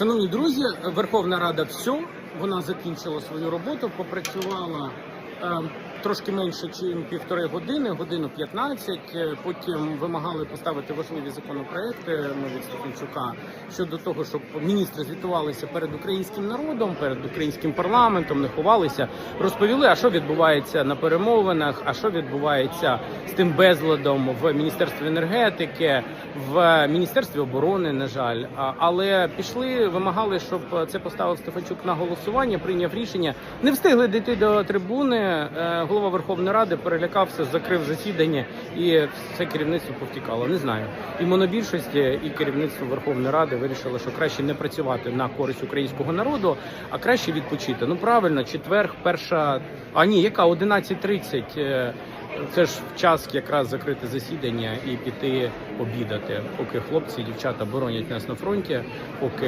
Шановні друзі, Верховна Рада все, вона закінчила свою роботу, попрацювала е, трошки менше, ніж півтори години, годину 15. Е, Потім вимагали поставити важливі законопроекти ми від Стефанчука щодо того, щоб міністри звітувалися перед українським народом, перед українським парламентом, не ховалися, розповіли, а що відбувається на перемовинах, а що відбувається з тим безладом в міністерстві енергетики, в міністерстві оборони, на жаль. Але пішли, вимагали, щоб це поставив Стефанчук на голосування, прийняв рішення. Не встигли дійти до трибуни. Е, Голова Верховної Ради перелякався, закрив засідання, і все керівництво повтікало. Не знаю. І монобільшості, і керівництво Верховної Ради вирішили, що краще не працювати на користь українського народу, а краще відпочити. Ну правильно, четверг, перша. А ні, яка 11.30. е, Це ж час якраз закрити засідання і піти обідати, поки хлопці і дівчата боронять нас на фронті, поки